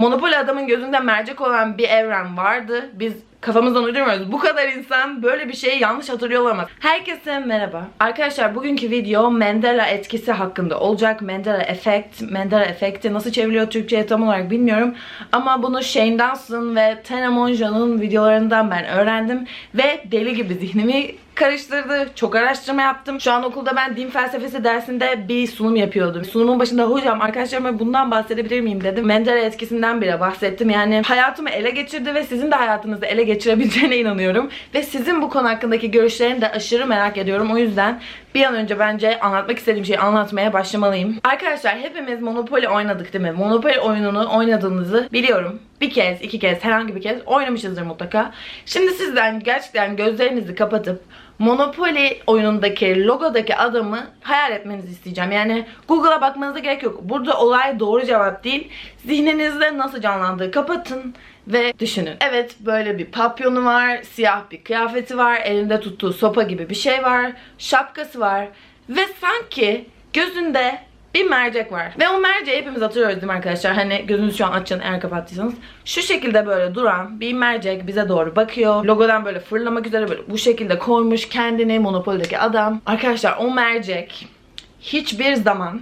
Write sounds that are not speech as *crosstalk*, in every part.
Monopoly adamın gözünde mercek olan bir evren vardı. Biz kafamızdan uydurmuyoruz. Bu kadar insan böyle bir şeyi yanlış hatırlıyor olamaz. Herkese merhaba. Arkadaşlar bugünkü video Mandela etkisi hakkında olacak. Mandela efekt, Mandela efekti nasıl çevriliyor Türkçe'ye tam olarak bilmiyorum. Ama bunu Shane Dawson ve Tana Mongeau'nun videolarından ben öğrendim. Ve deli gibi zihnimi karıştırdı. Çok araştırma yaptım. Şu an okulda ben din felsefesi dersinde bir sunum yapıyordum. Sunumun başında hocam arkadaşlarıma bundan bahsedebilir miyim dedim. Mandela etkisinden bile bahsettim. Yani hayatımı ele geçirdi ve sizin de hayatınızı ele geçirebileceğine inanıyorum. Ve sizin bu konu hakkındaki görüşlerini de aşırı merak ediyorum. O yüzden bir an önce bence anlatmak istediğim şeyi anlatmaya başlamalıyım. Arkadaşlar hepimiz Monopoly oynadık değil mi? Monopoly oyununu oynadığınızı biliyorum. Bir kez, iki kez, herhangi bir kez oynamışızdır mutlaka. Şimdi sizden gerçekten gözlerinizi kapatıp Monopoly oyunundaki logodaki adamı hayal etmenizi isteyeceğim. Yani Google'a bakmanıza gerek yok. Burada olay doğru cevap değil. Zihninizde nasıl canlandığı kapatın ve düşünün. Evet böyle bir papyonu var, siyah bir kıyafeti var, elinde tuttuğu sopa gibi bir şey var, şapkası var ve sanki gözünde bir mercek var. Ve o merceği hepimiz hatırlıyoruz değil mi arkadaşlar? Hani gözünüzü şu an açın eğer kapattıysanız. Şu şekilde böyle duran bir mercek bize doğru bakıyor. Logodan böyle fırlamak üzere böyle bu şekilde koymuş kendini Monopoly'deki adam. Arkadaşlar o mercek hiçbir zaman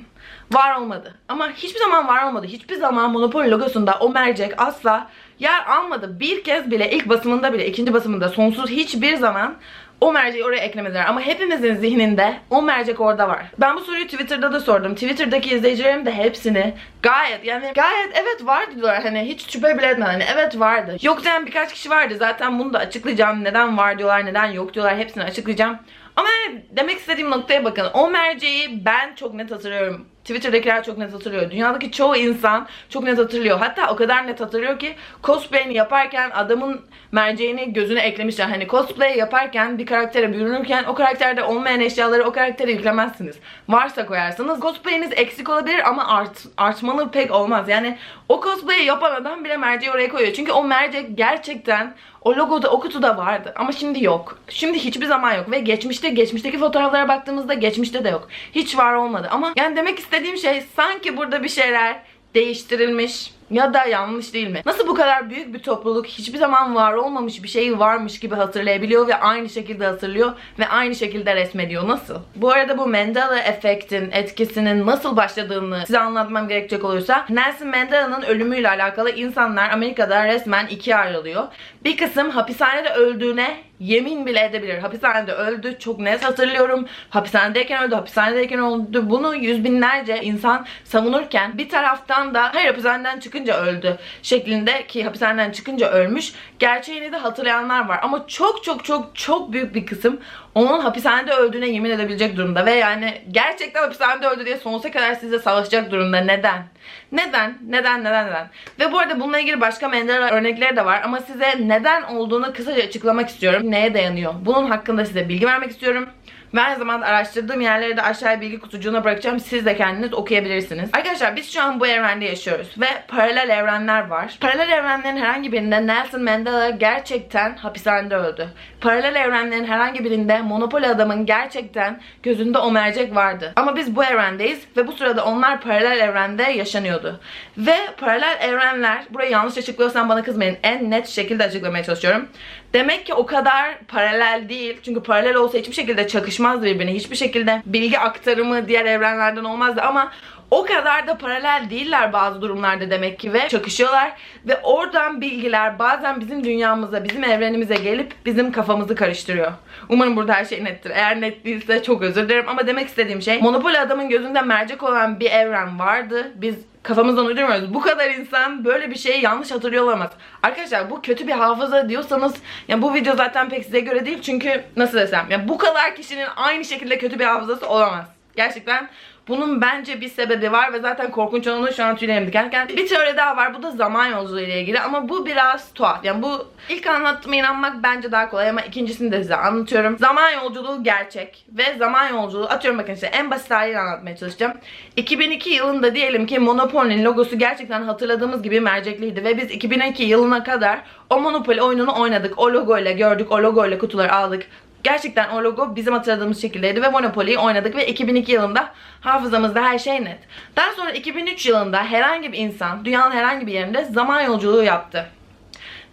var olmadı. Ama hiçbir zaman var olmadı. Hiçbir zaman Monopoly logosunda o mercek asla yer almadı. Bir kez bile ilk basımında bile ikinci basımında sonsuz hiçbir zaman o merceği oraya eklemediler. Ama hepimizin zihninde o mercek orada var. Ben bu soruyu Twitter'da da sordum. Twitter'daki izleyicilerim de hepsini gayet yani gayet evet vardı diyorlar. Hani hiç şüphe bile etmeden hani evet vardı. Yok diyen birkaç kişi vardı. Zaten bunu da açıklayacağım. Neden var diyorlar, neden yok diyorlar. Hepsini açıklayacağım. Ama demek istediğim noktaya bakın. O merceği ben çok net hatırlıyorum. Twitter'dakiler çok net hatırlıyor. Dünyadaki çoğu insan çok net hatırlıyor. Hatta o kadar net hatırlıyor ki cosplay'ini yaparken adamın merceğini gözüne eklemişler. Hani cosplay yaparken bir karaktere bürünürken o karakterde olmayan eşyaları o karaktere yüklemezsiniz. Varsa koyarsınız. Cosplay'iniz eksik olabilir ama art, artmalı pek olmaz. Yani o cosplay'i yapan adam bile merceği oraya koyuyor. Çünkü o mercek gerçekten o logoda, o kutuda vardı. Ama şimdi yok. Şimdi hiçbir zaman yok. Ve geçmişte, geçmişteki fotoğraflara baktığımızda geçmişte de yok. Hiç var olmadı. Ama yani demek istediğim şey sanki burada bir şeyler değiştirilmiş ya da yanlış değil mi? Nasıl bu kadar büyük bir topluluk hiçbir zaman var olmamış bir şeyi varmış gibi hatırlayabiliyor ve aynı şekilde hatırlıyor ve aynı şekilde resmediyor. Nasıl? Bu arada bu Mandela efektin etkisinin nasıl başladığını size anlatmam gerekecek olursa Nelson Mandela'nın ölümüyle alakalı insanlar Amerika'da resmen ikiye ayrılıyor. Bir kısım hapishanede öldüğüne yemin bile edebilir. Hapishanede öldü. Çok net hatırlıyorum. Hapishanedeyken öldü. Hapishanedeyken öldü. Bunu yüz binlerce insan savunurken bir taraftan da hayır hapishaneden çıkınca öldü şeklinde ki hapishaneden çıkınca ölmüş. Gerçeğini de hatırlayanlar var. Ama çok çok çok çok büyük bir kısım onun hapishanede öldüğüne yemin edebilecek durumda. Ve yani gerçekten hapishanede öldü diye sonsuza kadar size savaşacak durumda. Neden? Neden? Neden? Neden? Neden? Ve bu arada bununla ilgili başka Mandela örnekleri de var. Ama size neden olduğunu kısaca açıklamak istiyorum. Neye dayanıyor? Bunun hakkında size bilgi vermek istiyorum. Ve aynı zamanda araştırdığım yerleri de aşağıya bilgi kutucuğuna bırakacağım. Siz de kendiniz okuyabilirsiniz. Arkadaşlar biz şu an bu evrende yaşıyoruz. Ve paralel evrenler var. Paralel evrenlerin herhangi birinde Nelson Mandela gerçekten hapishanede öldü. Paralel evrenlerin herhangi birinde Monopoly adamın gerçekten gözünde o mercek vardı. Ama biz bu evrendeyiz ve bu sırada onlar paralel evrende yaşanıyordu. Ve paralel evrenler, burayı yanlış açıklıyorsam bana kızmayın. En net şekilde açıklamaya çalışıyorum. Demek ki o kadar paralel değil. Çünkü paralel olsa hiçbir şekilde çakışmazdı birbirine. Hiçbir şekilde bilgi aktarımı diğer evrenlerden olmazdı ama o kadar da paralel değiller bazı durumlarda demek ki ve çakışıyorlar ve oradan bilgiler bazen bizim dünyamıza, bizim evrenimize gelip bizim kafamızı karıştırıyor. Umarım burada her şey nettir. Eğer net değilse çok özür dilerim ama demek istediğim şey Monopoly adamın gözünde mercek olan bir evren vardı. Biz kafamızdan uydurmuyoruz. Bu kadar insan böyle bir şeyi yanlış hatırlıyor olamaz. Arkadaşlar bu kötü bir hafıza diyorsanız yani bu video zaten pek size göre değil çünkü nasıl desem yani bu kadar kişinin aynı şekilde kötü bir hafızası olamaz. Gerçekten bunun bence bir sebebi var ve zaten korkunç olanı şu an tüylerim dikenken. Bir teori daha var. Bu da zaman yolculuğu ile ilgili ama bu biraz tuhaf. Yani bu ilk anlattığıma inanmak bence daha kolay ama ikincisini de size anlatıyorum. Zaman yolculuğu gerçek ve zaman yolculuğu atıyorum bakın işte en basit haliyle anlatmaya çalışacağım. 2002 yılında diyelim ki Monopoly'nin logosu gerçekten hatırladığımız gibi mercekliydi ve biz 2002 yılına kadar o Monopoly oyununu oynadık. O logoyla gördük, o logoyla kutuları aldık Gerçekten o logo bizim hatırladığımız şekildeydi ve Monopoly'yi oynadık ve 2002 yılında hafızamızda her şey net. Daha sonra 2003 yılında herhangi bir insan dünyanın herhangi bir yerinde zaman yolculuğu yaptı.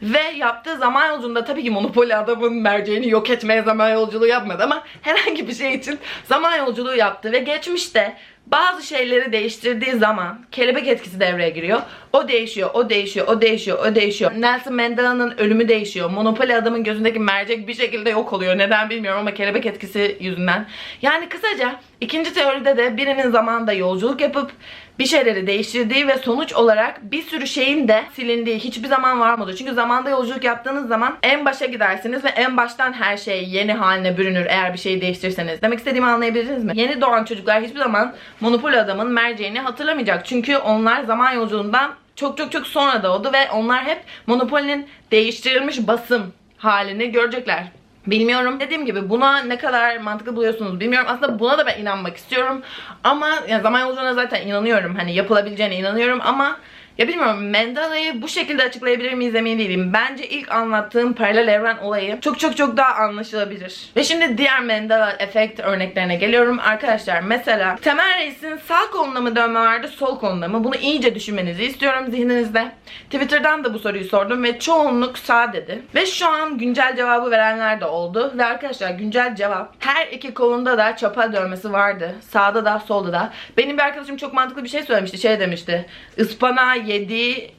Ve yaptığı zaman yolculuğunda tabii ki Monopoly adamın merceğini yok etmeye zaman yolculuğu yapmadı ama *laughs* herhangi bir şey için zaman yolculuğu yaptı ve geçmişte bazı şeyleri değiştirdiği zaman kelebek etkisi devreye giriyor. O değişiyor, o değişiyor, o değişiyor, o değişiyor. Nelson Mandela'nın ölümü değişiyor. Monopoly adamın gözündeki mercek bir şekilde yok oluyor. Neden bilmiyorum ama kelebek etkisi yüzünden. Yani kısaca ikinci teoride de birinin zamanında yolculuk yapıp bir şeyleri değiştirdiği ve sonuç olarak bir sürü şeyin de silindiği hiçbir zaman varmadı. Çünkü zamanda yolculuk yaptığınız zaman en başa gidersiniz ve en baştan her şey yeni haline bürünür eğer bir şeyi değiştirirseniz. Demek istediğimi anlayabildiniz mi? Yeni doğan çocuklar hiçbir zaman Monopoly adamın merceğini hatırlamayacak. Çünkü onlar zaman yolculuğundan çok çok çok sonra doğdu ve onlar hep Monopoly'nin değiştirilmiş basım halini görecekler. Bilmiyorum. Dediğim gibi buna ne kadar mantıklı buluyorsunuz bilmiyorum. Aslında buna da ben inanmak istiyorum. Ama yani zaman yolculuğuna zaten inanıyorum. Hani yapılabileceğine inanıyorum ama ya bilmiyorum Mendela'yı bu şekilde açıklayabilir miyiz emin değilim. Bence ilk anlattığım paralel evren olayı çok çok çok daha anlaşılabilir. Ve şimdi diğer Mandela efekt örneklerine geliyorum. Arkadaşlar mesela Temel Reis'in sağ kolunda mı dönme vardı sol kolunda mı? Bunu iyice düşünmenizi istiyorum zihninizde. Twitter'dan da bu soruyu sordum ve çoğunluk sağ dedi. Ve şu an güncel cevabı verenler de oldu. Ve arkadaşlar güncel cevap her iki kolunda da çapa dövmesi vardı. Sağda da solda da. Benim bir arkadaşım çok mantıklı bir şey söylemişti. Şey demişti. Ispanağı yediği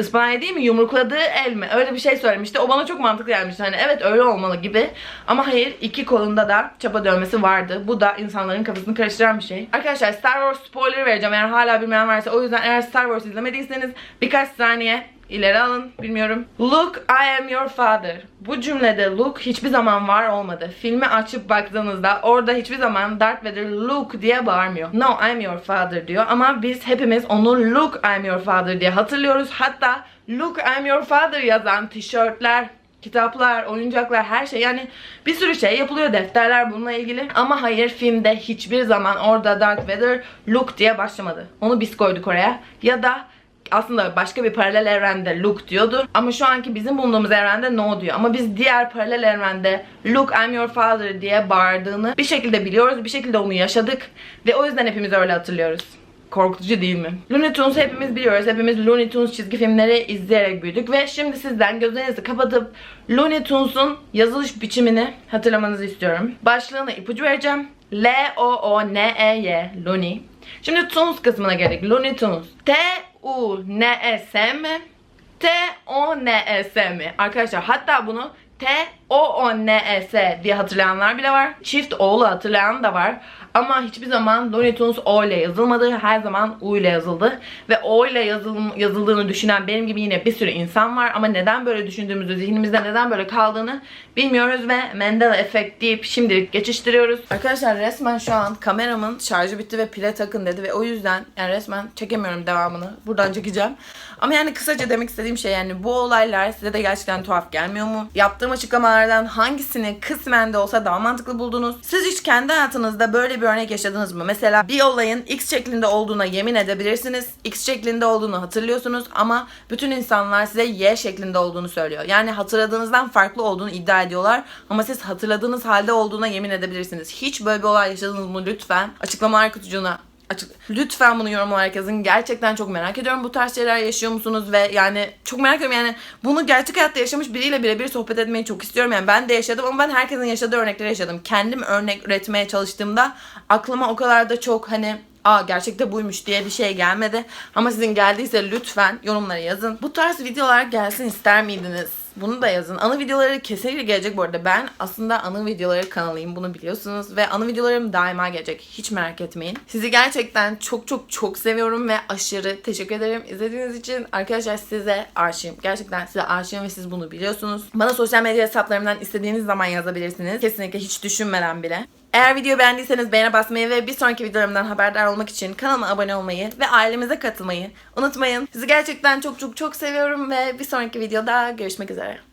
ıspanağı yediği mi yumrukladığı el mi? Öyle bir şey söylemişti. O bana çok mantıklı gelmişti. Hani evet öyle olmalı gibi. Ama hayır iki kolunda da çapa dövmesi vardı. Bu da insanların kafasını karıştıran bir şey. Arkadaşlar Star Wars spoiler vereceğim eğer hala bilmeyen varsa. O yüzden eğer Star Wars izlemediyseniz birkaç saniye ileri alın bilmiyorum. Luke I am your father. Bu cümlede Luke hiçbir zaman var olmadı. Filmi açıp baktığınızda orada hiçbir zaman Darth Vader Luke diye bağırmıyor. No I am your father diyor ama biz hepimiz onu Luke I am your father diye hatırlıyoruz. Hatta Luke I am your father yazan tişörtler, kitaplar, oyuncaklar her şey yani bir sürü şey yapılıyor defterler bununla ilgili ama hayır filmde hiçbir zaman orada Darth Vader Luke diye başlamadı. Onu biz koyduk oraya ya da aslında başka bir paralel evrende Luke diyordur. Ama şu anki bizim bulunduğumuz evrende no diyor. Ama biz diğer paralel evrende Luke I'm your father diye bağırdığını bir şekilde biliyoruz. Bir şekilde onu yaşadık. Ve o yüzden hepimiz öyle hatırlıyoruz. Korkutucu değil mi? Looney Tunes'u hepimiz biliyoruz. Hepimiz Looney Tunes çizgi filmleri izleyerek büyüdük. Ve şimdi sizden gözlerinizi kapatıp Looney Tunes'un yazılış biçimini hatırlamanızı istiyorum. Başlığına ipucu vereceğim. L-O-O-N-E-Y Looney. Şimdi Tunes kısmına geldik. Looney Tunes. T-U-N-E-S mi? T-O-N-E-S mi? Arkadaşlar hatta bunu T-O-O-N-E-S diye hatırlayanlar bile var. Çift O'lu hatırlayan da var. Ama hiçbir zaman Looney O ile yazılmadı. Her zaman U ile yazıldı. Ve O ile yazıl yazıldığını düşünen benim gibi yine bir sürü insan var. Ama neden böyle düşündüğümüzü, zihnimizde neden böyle kaldığını bilmiyoruz ve Mandela efekt deyip şimdilik geçiştiriyoruz. Arkadaşlar resmen şu an kameramın şarjı bitti ve pile takın dedi ve o yüzden yani resmen çekemiyorum devamını. Buradan çekeceğim. Ama yani kısaca demek istediğim şey yani bu olaylar size de gerçekten tuhaf gelmiyor mu? Yaptığım açıklamalardan hangisini kısmen de olsa daha mantıklı buldunuz? Siz hiç kendi hayatınızda böyle bir örnek yaşadınız mı? Mesela bir olayın X şeklinde olduğuna yemin edebilirsiniz. X şeklinde olduğunu hatırlıyorsunuz ama bütün insanlar size Y şeklinde olduğunu söylüyor. Yani hatırladığınızdan farklı olduğunu iddia ediyorlar ama siz hatırladığınız halde olduğuna yemin edebilirsiniz. Hiç böyle bir olay yaşadınız mı lütfen açıklamalar kutucuğuna açık. Lütfen bunu yorum olarak yazın. Gerçekten çok merak ediyorum bu tarz şeyler yaşıyor musunuz ve yani çok merak ediyorum yani bunu gerçek hayatta yaşamış biriyle birebir sohbet etmeyi çok istiyorum. Yani ben de yaşadım ama ben herkesin yaşadığı örnekleri yaşadım. Kendim örnek üretmeye çalıştığımda aklıma o kadar da çok hani aa gerçekte buymuş diye bir şey gelmedi. Ama sizin geldiyse lütfen yorumlara yazın. Bu tarz videolar gelsin ister miydiniz? Bunu da yazın. Anı videoları kesinlikle gelecek bu arada. Ben aslında anı videoları kanalıyım bunu biliyorsunuz. Ve anı videolarım daima gelecek. Hiç merak etmeyin. Sizi gerçekten çok çok çok seviyorum ve aşırı teşekkür ederim izlediğiniz için. Arkadaşlar size aşığım. Gerçekten size aşığım ve siz bunu biliyorsunuz. Bana sosyal medya hesaplarımdan istediğiniz zaman yazabilirsiniz. Kesinlikle hiç düşünmeden bile. Eğer videoyu beğendiyseniz beğene basmayı ve bir sonraki videolarımdan haberdar olmak için kanalıma abone olmayı ve ailemize katılmayı unutmayın. Sizi gerçekten çok çok çok seviyorum ve bir sonraki videoda görüşmek üzere.